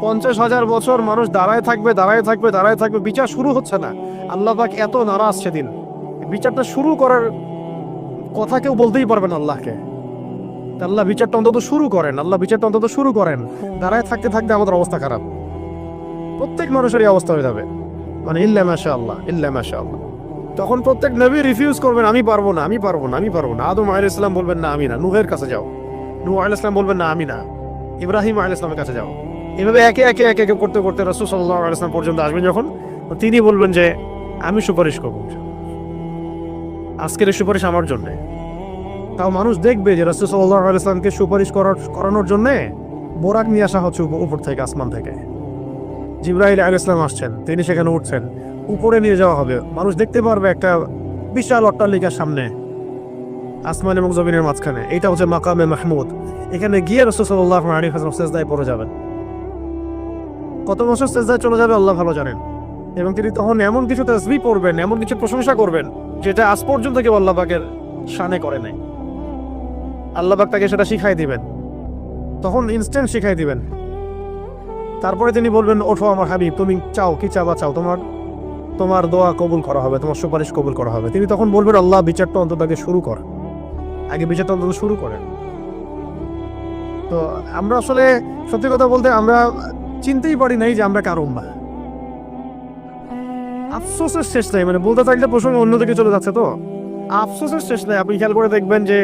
পঞ্চাশ হাজার বছর মানুষ দাঁড়ায় থাকবে দাঁড়ায় থাকবে দাঁড়ায় থাকবে, বিচার শুরু হচ্ছে না। আল্লাহ পাক এত নারাজ সেদিন। বিচারটা শুরু করার কথা কেউ বলতেই পারবেন আল্লাহকে। আল্লাহ বিচারটা অন্তত শুরু করেন, আল্লাহ বিচারটা অন্তত শুরু করেন। দাঁড়ায় থাকতে থাকতে আমাদের অবস্থা খারাপ। প্রত্যেক মানুষের এই অবস্থা হয়ে যাবে। মানে ইল্লা মাশা আল্লাহ ইল্লা মাশা আল্লাহ তখন প্রত্যেক নবী রিফিউজ করবেন, আমি পারব না, আমি পারব না, আমি পারব না। আদম আলাইহিস ইসলাম বলবেন, না, আমি না। নুহের কাছে যাও। নূহ আলাইহিস ইসলাম বলবেন, না, আমি না। ইব্রাহিম আলাইহিস ইসলামের কাছে যাও। এভাবে একে একে একে একে করতে করতে রাসূল সাল্লাল্লাহু আলাইহি ইসলাম পর্যন্ত আসবেন যখন তিনি বলবেন যে, আমি সুপারিশ করব আজকের এই সুপারিশ আমার জন্যে। তাও মানুষ দেখবে যে রাসূল সাল্লাল্লাহু আলাইহি ইসলামকে সুপারিশ করার, করানোর জন্যে বোরাক নিয়ে আসা হচ্ছে উপর থেকে, আসমান থেকে। জিব্রাহিল আলাইহিস ইসলাম আসছেন, তিনি সেখানে উঠছেন। উপরে নিয়ে যাওয়া হবে। মানুষ দেখতে পারবে একটা বিশাল অট্টালিকার সামনে, আসমান এবং জমিনের মাঝখানে। এটা হচ্ছে মাকামে মাহমুদ। এখানে গিয়ে রসুল্লাহ আলী হাসলাম সেজদায় পড়ে যাবেন। কত বছর সেজদায় চলে যাবে আল্লাহ ভালো জানেন। এবং তিনি তখন এমন কিছু তসবি পড়বেন, এমন কিছু প্রশংসা করবেন, যেটা আজ পর্যন্ত কেউ আল্লাহ পাকের শানে করে নাই। আল্লাহ পাক তাকে সেটা শিখাই দিবেন। তখন ইনস্ট্যান্ট শিখাই দিবেন। তারপরে তিনি বলবেন, ওঠো আমার হাবিব, তুমি চাও, কি চাবা চাও? তোমার তোমার দোয়া কবুল করা হবে, তোমার সুপারিশ কবুল করা হবে। তিনি তখন বলবেন, আল্লাহ, বিচারটা অন্তত আগে শুরু কর। আগে বিচারটা অন্তত শুরু করেন। তো আমরা আসলে সত্যি কথা বলতে আমরা চিনতেই পারি নাই যে আমরা কার উম্মা। আফসোসের শেষ নাই মানে বলতে থাকলে প্রসঙ্গে অন্যদিকে চলে যাচ্ছে তো। আফসোসের শেষ নাই, আপনি খেয়াল করে দেখবেন যে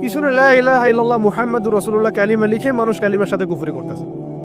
পিছনে লাহ মুহাম্মাদুর রাসূলুল্লাহ কালিমা লিখে মানুষ কালিমার সাথে কুফরি করতেছে।